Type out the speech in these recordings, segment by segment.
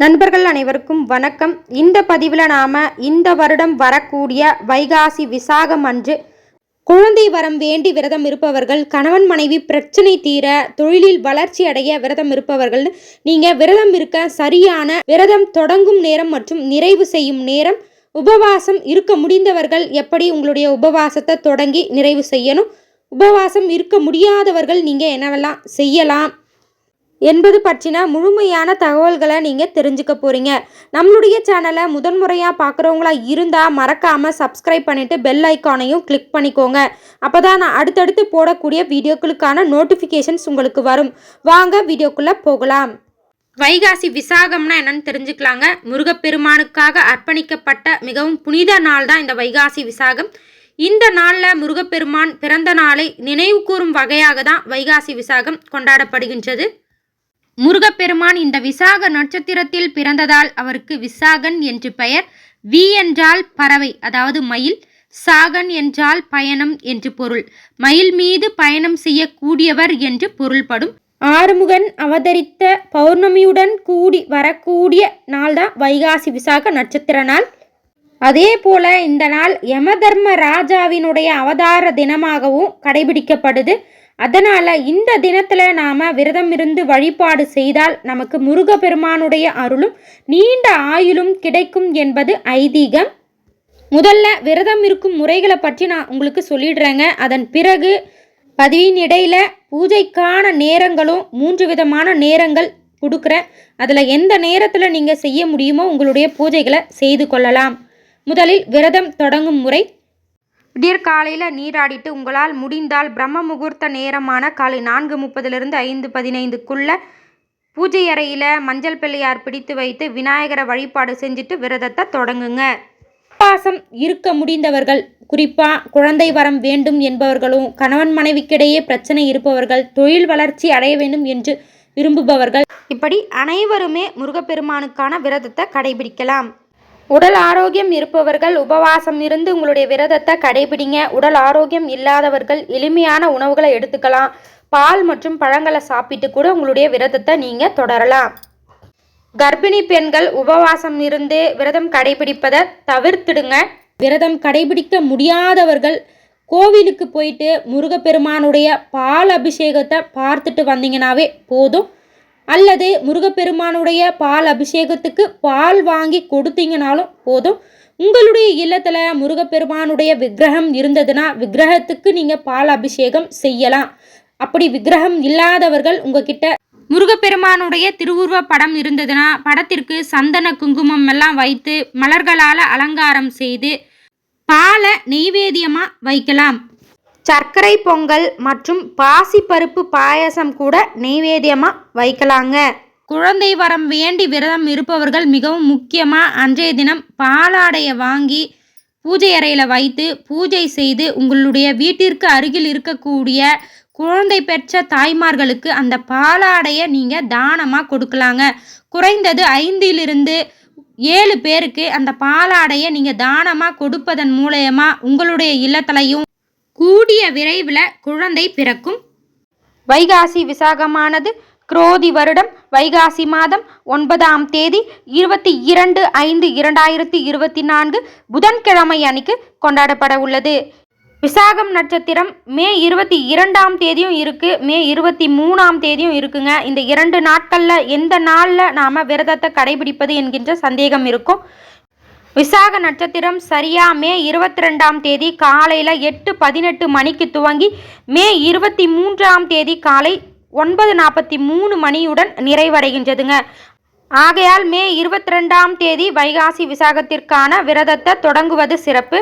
நண்பர்கள் அனைவருக்கும் வணக்கம். இந்த பதிவில் நாம் இந்த வருடம் வரக்கூடிய வைகாசி விசாகம் அன்று குழந்தை வரம் வேண்டி விரதம் இருப்பவர்கள் கணவன் மனைவி பிரச்சனை தீர தொழிலில் வளர்ச்சி அடைய விரதம் இருப்பவர்கள் நீங்கள் விரதம் இருக்க சரியான விரதம் தொடங்கும் நேரம் மற்றும் நிறைவு செய்யும் நேரம் உபவாசம் இருக்க முடிந்தவர்கள் எப்படி உங்களுடைய உபவாசத்தை தொடங்கி நிறைவு செய்யணும்? உபவாசம் இருக்க முடியாதவர்கள் நீங்கள் என்னவெல்லாம் செய்யலாம்? என்பது பற்றின முழுமையான தகவல்களை நீங்கள் தெரிஞ்சுக்க போகிறீங்க நம்மளுடைய சேனலை முதன்முறையாக பார்க்குறவங்களா இருந்தால் மறக்காமல் சப்ஸ்கிரைப் பண்ணிவிட்டு பெல் ஐக்கானையும் கிளிக் பண்ணிக்கோங்க. அப்போ தான் நான் அடுத்தடுத்து போடக்கூடிய வீடியோக்களுக்கான நோட்டிஃபிகேஷன்ஸ் உங்களுக்கு வரும். வாங்க வீடியோக்குள்ளே போகலாம். வைகாசி விசாகம்னா என்னன்னு தெரிஞ்சுக்கலாங்க. முருகப்பெருமானுக்காக அர்ப்பணிக்கப்பட்ட மிகவும் புனித நாள் தான் இந்த வைகாசி விசாகம். இந்த நாளில் முருகப்பெருமான் பிறந்த நாளை நினைவு கூறும் வகையாக தான் வைகாசி விசாகம் கொண்டாடப்படுகின்றது. முருகப்பெருமான் இந்த விசாக நட்சத்திரத்தில் பிறந்ததால் அவருக்கு விசாகன் என்று பெயர். வி என்றால் பறவை அதாவது மயில். சாகன் என்றால் பயணம் என்று பொருள். மயில் மீது பயணம் செய்யக்கூடியவர் என்று பொருள்படும். ஆறுமுகன் அவதரித்த பௌர்ணமியுடன் கூடி வரக்கூடிய நாள்தான் வைகாசி விசாக நட்சத்திர நாள். அதே போல இந்த நாள் யமதர்ம ராஜாவினுடைய அவதார தினமாகவும் கடைபிடிக்கப்படுது. அதனால் இந்த தினத்தில் நாம் விரதம் இருந்து வழிபாடு செய்தால் நமக்கு முருகப்பெருமானுடைய அருளும் நீண்ட ஆயுளும் கிடைக்கும் என்பது ஐதீகம். முதல்ல விரதம் இருக்கும் முறைகளை பற்றி நான் உங்களுக்கு சொல்லிடுறேங்க. அதன் பிறகு பதிவின் இடையில் பூஜைக்கான நேரங்களும் மூன்று விதமான நேரங்கள் கொடுக்குறேன். அதில் எந்த நேரத்தில் நீங்கள் செய்ய முடியுமோ உங்களுடைய பூஜைகளை செய்து கொள்ளலாம். முதலில் விரதம் தொடங்கும் முறை விடியற்காலையில் நீராடிட்டு உங்களால் முடிந்தால் பிரம்ம முகூர்த்த நேரமான காலை நான்கு முப்பதிலிருந்து ஐந்து பதினைந்துக்குள்ளே பூஜை அறையில் மஞ்சள் பிள்ளையார் பிடித்து வைத்து விநாயகரை வழிபாடு செஞ்சுட்டு விரதத்தை தொடங்குங்க. உபவாசம் இருக்க முடிந்தவர்கள் குறிப்பாக குழந்தை வரம் வேண்டும் என்பவர்களும் கணவன் மனைவிக்கிடையே பிரச்சனை இருப்பவர்கள் தொழில் வளர்ச்சி அடைய வேண்டும் என்று விரும்புபவர்கள். இப்படி அனைவருமே முருகப்பெருமானுக்கான விரதத்தை கடைபிடிக்கலாம். உடல் ஆரோக்கியம் இருப்பவர்கள் உபவாசம் இருந்து உங்களுடைய விரதத்தை கடைபிடிங்க. உடல் ஆரோக்கியம் இல்லாதவர்கள் எளிமையான உணவுகளை எடுத்துக்கலாம். பால் மற்றும் பழங்களை சாப்பிட்டு கூட உங்களுடைய விரதத்தை நீங்கள் தொடரலாம். கர்ப்பிணி பெண்கள் உபவாசம் இருந்து விரதம் கடைபிடிப்பதை தவிர்த்துடுங்க. விரதம் கடைபிடிக்க முடியாதவர்கள் கோவிலுக்கு போயிட்டு முருகப்பெருமானுடைய பால் அபிஷேகத்தை பார்த்துட்டு வந்தீங்கன்னாவே போதும். அல்லது முருகப்பெருமானுடைய பால் அபிஷேகத்துக்கு பால் வாங்கி கொடுத்தீங்கனாலும் போதும். உங்களுடைய இல்லத்தில் முருகப்பெருமானுடைய விக்கிரகம் இருந்ததுன்னா விக்கிரகத்துக்கு நீங்கள் பால் அபிஷேகம் செய்யலாம். அப்படி விக்கிரகம் இல்லாதவர்கள் உங்ககிட்ட முருகப்பெருமானுடைய திருவுருவ படம் இருந்ததுன்னா படத்திற்கு சந்தன குங்குமம் எல்லாம் வைத்து மலர்களால் அலங்காரம் செய்து பாலை நெய்வேதியமாக வைக்கலாம். சர்க்கரை பொங்கல் மற்றும் பாசிப்பருப்பு பாயசம் கூட நெய்வேத்தியமாக வைக்கலாங்க. குழந்தை வரம் வேண்டி விரதம் இருப்பவர்கள் மிகவும் முக்கியமாக அன்றைய தினம் பாலாடையை வாங்கி பூஜை அறையில் வைத்து பூஜை செய்து உங்களுடைய வீட்டிற்கு அருகில் இருக்கக்கூடிய குழந்தை பெற்ற தாய்மார்களுக்கு அந்த பாலாடையை நீங்கள் தானமாக கொடுக்கலாங்க. குறைந்தது ஐந்திலிருந்து ஏழு பேருக்கு அந்த பாலாடையை நீங்கள் தானமாக கொடுப்பதன் மூலயமா உங்களுடைய இல்லத்தலையும் கூடிய விரைவில் குழந்தை பிறக்கும். வைகாசி விசாகமானது குரோதி வருடம் வைகாசி மாதம் ஒன்பதாம் தேதி இருபத்தி இரண்டு ஐந்து இரண்டாயிரத்தி இருபத்தி நான்கு புதன்கிழமை அன்னைக்கு கொண்டாடப்பட உள்ளது. விசாகம் நட்சத்திரம் மே இருபத்தி இரண்டாம் தேதியும் இருக்குது மே இருபத்தி மூணாம் தேதியும் இருக்குங்க. இந்த இரண்டு நாட்களில் எந்த நாளில் நாம் விரதத்தை கடைபிடிப்பது என்கின்ற சந்தேகம் இருக்கும். விசாக நட்சத்திரம் சரியா மே இருபத்தி ரெண்டாம் தேதி காலையில் எட்டு பதினெட்டு மணிக்கு துவங்கி மே இருபத்தி மூன்றாம் தேதி காலை ஒன்பது நாற்பத்தி மூணு மணியுடன் நிறைவடைகின்றதுங்க. ஆகையால் மே இருபத்தி ரெண்டாம் தேதி வைகாசி விசாகத்திற்கான விரதத்தை தொடங்குவது சிறப்பு.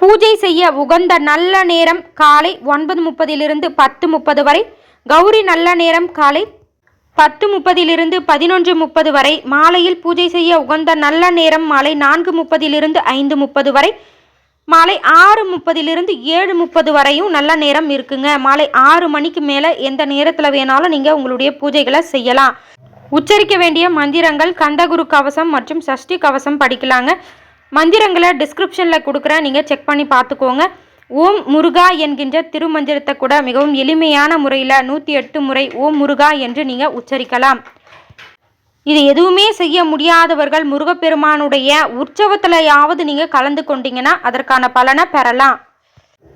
பூஜை செய்ய உகந்த நல்ல நேரம் காலை ஒன்பது முப்பதிலிருந்து பத்து முப்பது வரை. கௌரி நல்ல நேரம் காலை பத்து முப்பதிலிருந்து பதினொன்று முப்பது வரை மாலையில் பூஜை செய்ய உகந்த நல்ல நேரம் மாலை நான்கு முப்பதிலிருந்து ஐந்து முப்பது வரை மாலை ஆறு முப்பதிலிருந்து ஏழு முப்பது வரையும் நல்ல நேரம் இருக்குங்க. மாலை ஆறு மணிக்கு மேலே எந்த நேரத்தில் வேணாலும் நீங்கள் உங்களுடைய பூஜைகளை செய்யலாம். உச்சரிக்க வேண்டிய மந்திரங்கள் கந்தகுரு கவசம் மற்றும் சஷ்டி கவசம் படிக்கலாங்க. மந்திரங்களை டிஸ்கிரிப்ஷனில் கொடுக்குறேன். நீங்கள் செக் பண்ணி பார்த்துக்கோங்க. ஓம் முருகா என்கின்ற திருமந்திரத்தை கூட மிகவும் எளிமையான முறையில் நூற்றி எட்டு முறை ஓம் முருகா என்று நீங்கள் உச்சரிக்கலாம். இது எதுவுமே செய்ய முடியாதவர்கள் முருகப்பெருமானுடைய உற்சவத்திலையாவது நீங்கள் கலந்து கொண்டீங்கன்னா அதற்கான பலனை பெறலாம்.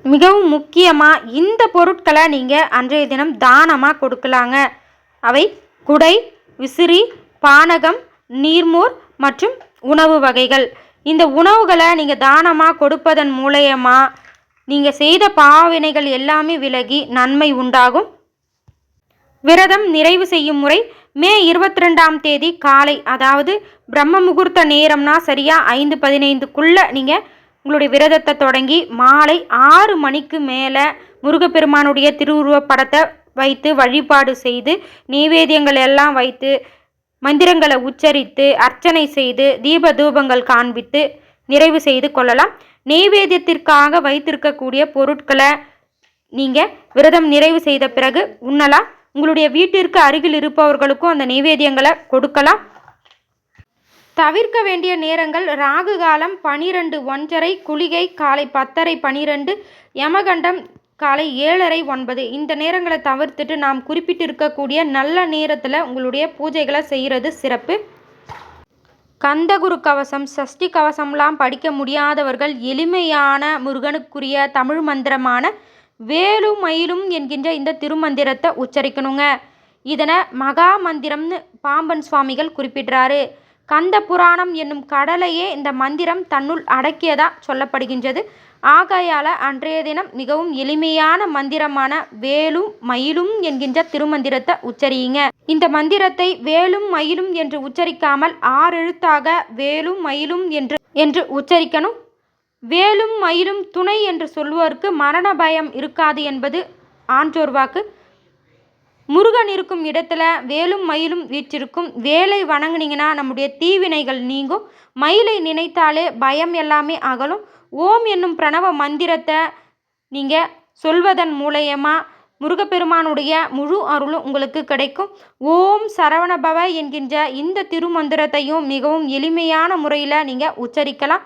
மிகவும் முக்கியமாக இந்த பொருட்களை நீங்கள் அன்றைய தினம் தானமாக கொடுக்கலாங்க. அவை குடை விசிறி பானகம் நீர்மோர் மற்றும் உணவு வகைகள். இந்த உணவுகளை நீங்கள் தானமாக கொடுப்பதன் மூலயமா நீங்கள் செய்த பாவினைகள் எல்லாமே விலகி நன்மை உண்டாகும். விரதம் நிறைவு செய்யும் முறை மே இருபத்தி ரெண்டாம் தேதி காலை அதாவது பிரம்ம முகூர்த்த நேரம்னா சரியாக ஐந்து பதினைந்துக்குள்ளே நீங்கள் உங்களுடைய விரதத்தை தொடங்கி மாலை ஆறு மணிக்கு மேலே முருகப்பெருமானுடைய திருவுருவப் படத்தை வைத்து வழிபாடு செய்து நைவேத்தியங்கள் எல்லாம் வைத்து மந்திரங்களை உச்சரித்து அர்ச்சனை செய்து தீப தூபங்கள் காண்பித்து நிறைவு செய்து கொள்ளலாம். நெய்வேத்தியத்திற்காக வைத்திருக்கக்கூடிய பொருட்களை நீங்கள் விரதம் நிறைவு செய்த பிறகு உண்ணலாம். உங்களுடைய வீட்டிற்கு அருகில் இருப்பவர்களுக்கும் அந்த நெய்வேத்தியங்களை கொடுக்கலாம். தவிர்க்க வேண்டிய நேரங்கள் ராகு காலம் பனிரெண்டு ஒன்றரை குளிகை காலை பத்தரை பனிரெண்டு யமகண்டம் காலை ஏழரை ஒன்பது. இந்த நேரங்களை தவிர்த்துட்டு நாம் குறிப்பிட்டிருக்கக்கூடிய நல்ல நேரத்தில் உங்களுடைய பூஜைகளை செய்கிறது சிறப்பு. கந்தகுரு கவசம் சஷ்டி கவசம்லாம் படிக்க முடியாதவர்கள் எளிமையான முருகனுக்குரிய தமிழ் மந்திரமான வேலு மயிலும் என்கின்ற இந்த திருமந்திரத்தை உச்சரிக்கணுங்க. இதனை மகா மந்திரம்னு பாம்பன் சுவாமிகள் குறிப்பிடுறாரு. கந்த புராணம் என்னும் கடலையே இந்த மந்திரம் தன்னுள் அடக்கியதா சொல்லப்படுகின்றது. ஆகையால் அன்றைய தினம் மிகவும் எளிமையான மந்திரமான வேலும் மயிலும் என்கின்ற திருமந்திரத்தை உச்சரியுங்க. இந்த மந்திரத்தை வேலும் மயிலும் என்று உச்சரிக்காமல் ஆறெழுத்தாக வேலும் மயிலும் என்று என்று உச்சரிக்கணும். வேலும் மயிலும் துணை என்று சொல்வோருக்கு மரண பயம் இருக்காது என்பது ஆன்றோர் வாக்கு முருகன் இருக்கும் இடத்துல வேலும் மயிலும் வீற்றிருக்கும். வேலை வணங்குனீங்கன்னா நம்முடைய தீவினைகள் நீங்கும். மயிலை நினைத்தாலே பயம் எல்லாமே அகலும். ஓம் என்னும் பிரணவ மந்திரத்தை நீங்கள் சொல்வதன் மூலயமா முருகப்பெருமானுடைய முழு அருளும் உங்களுக்கு கிடைக்கும். ஓம் சரவணபவ என்கின்ற இந்த திருமந்திரத்தையும் மிகவும் எளிமையான முறையில் நீங்கள் உச்சரிக்கலாம்.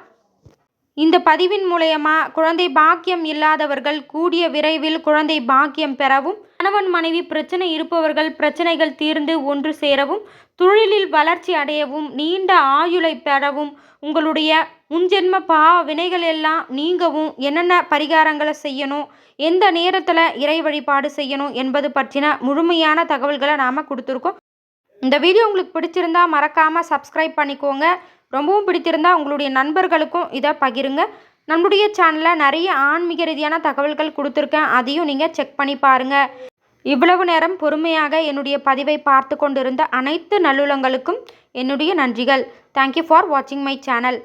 இந்த பதிவின் மூலயமா குழந்தை பாக்கியம் இல்லாதவர்கள் கூடிய விரைவில் குழந்தை பாக்கியம் பெறவும் கணவன் மனைவி பிரச்சனை இருப்பவர்கள் பிரச்சனைகள் தீர்ந்து ஒன்று சேரவும் தொழிலில் வளர்ச்சி அடையவும் நீண்ட ஆயுளை பெறவும் உங்களுடைய முன்ஜென்ம பா வினைகள் எல்லாம் நீங்கவும் என்னென்ன பரிகாரங்களை செய்யணும் எந்த நேரத்தில் இறை வழிபாடு செய்யணும் என்பது பற்றின முழுமையான தகவல்களை நாம் கொடுத்துருக்கோம். இந்த வீடியோ உங்களுக்கு பிடிச்சிருந்தா மறக்காமல் சப்ஸ்கிரைப் பண்ணிக்கோங்க. ரொம்பவும் பிடித்திருந்தால் உங்களுடைய நண்பர்களுக்கும் இதை பகிருங்க. நம்முடைய சேனலில் நிறைய ஆன்மீக ரீதியான தகவல்கள் கொடுத்துருக்கேன். அதையும் நீங்கள் செக் பண்ணி பாருங்கள் இவ்வளவு நேரம் பொறுமையாக என்னுடைய பதிவை பார்த்து கொண்டிருந்த அனைத்து நல்லுளங்களுக்கும் என்னுடைய நன்றிகள். தேங்க்யூ ஃபார் வாட்சிங் மை சேனல்